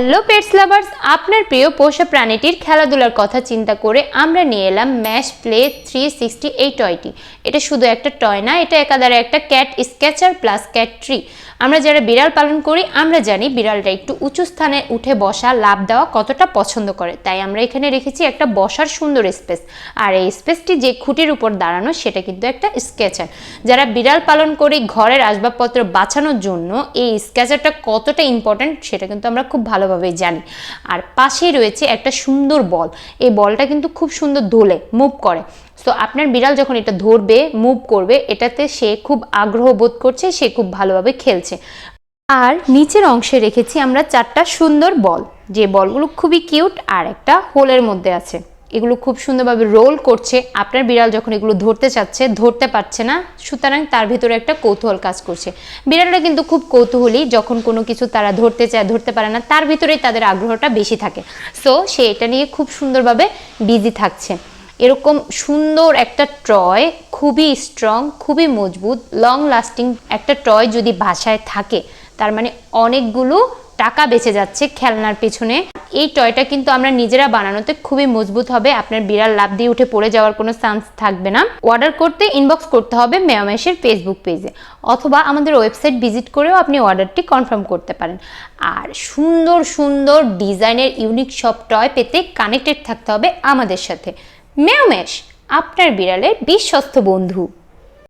Hello pets lovers আপনার প্রিয় পোষা প্রাণীটির খেলাধুলার কথা চিন্তা করে আমরা নিয়ে এলাম ম্যাশ প্লে থ্রি সিক্সটি এই টয়টি এটা শুধু একটা টয় না, এটা একাধারে একটা cat scratcher plus cat tree আমরা যারা বিড়াল পালন করি, আমরা জানি বিড়ালটা একটু উঁচু স্থানে উঠে বসা, লাভ দেওয়া কতটা পছন্দ করে। তাই আমরা এখানে রেখেছি একটা বসার সুন্দর স্পেস। আর এই স্পেসটি যে খুঁটির উপর দাঁড়ানো, সেটা কিন্তু একটা স্কেচার। যারা বিড়াল পালন করি, ঘরের আসবাবপত্র বাঁচানোর জন্য এই স্কেচারটা কতটা ইম্পর্ট্যান্ট সেটা কিন্তু আমরা খুব ভালোভাবেই জানি। আর পাশেই রয়েছে একটা সুন্দর বল। এই বলটা কিন্তু খুব সুন্দর দোলে মুভ করে। সো আপনার বিড়াল যখন এটা ধরবে, মুভ করবে, এটাতে সে খুব আগ্রহ বোধ করছে, সে খুব ভালোভাবে খেলছে। আর নিচের অংশে রেখেছি আমরা চারটা সুন্দর বল। যে বলগুলো খুবই কিউট আর একটা হোলের মধ্যে আছে। এগুলো খুব সুন্দরভাবে রোল করছে। আপনার বিড়াল যখন এগুলো ধরতে চাচ্ছে, ধরতে পারছে না, সুতরাং তার ভিতরে একটা কৌতূহল কাজ করছে। বিড়ালরা কিন্তু খুব কৌতূহলী, যখন কোনো কিছু তারা ধরতে চায়, ধরতে পারে না, তার ভিতরেই তাদের আগ্রহটা বেশি থাকে। সো সে এটা নিয়ে খুব সুন্দরভাবে বিজি থাকছে। এরকম সুন্দর একটা ট্রয়, খুবই স্ট্রং খুবই মজবুত লং লাস্টিং একটা টয় যদি বাসায় থাকে, তার মানে অনেকগুলো টাকা বেঁচে যাচ্ছে খেলনার পেছনে। এই টয়টা কিন্তু আমরা নিজেরা বানানোতে খুবই মজবুত হবে, আপনার বিড়াল লাভ দিয়ে উঠে পড়ে যাওয়ার কোনো চান্স থাকবে না। অর্ডার করতে ইনবক্স করতে হবে মেয়মেশের ফেসবুক পেজে অথবা আমাদের ওয়েবসাইট ভিজিট করেও আপনি অর্ডারটি কনফার্ম করতে পারেন। আর সুন্দর সুন্দর ডিজাইনের ইউনিক সব টয় পেতে কানেক্টেড থাকতে হবে আমাদের সাথে। মেয়মেশ আপনার বিড়ালের বিশ্বস্ত বন্ধু।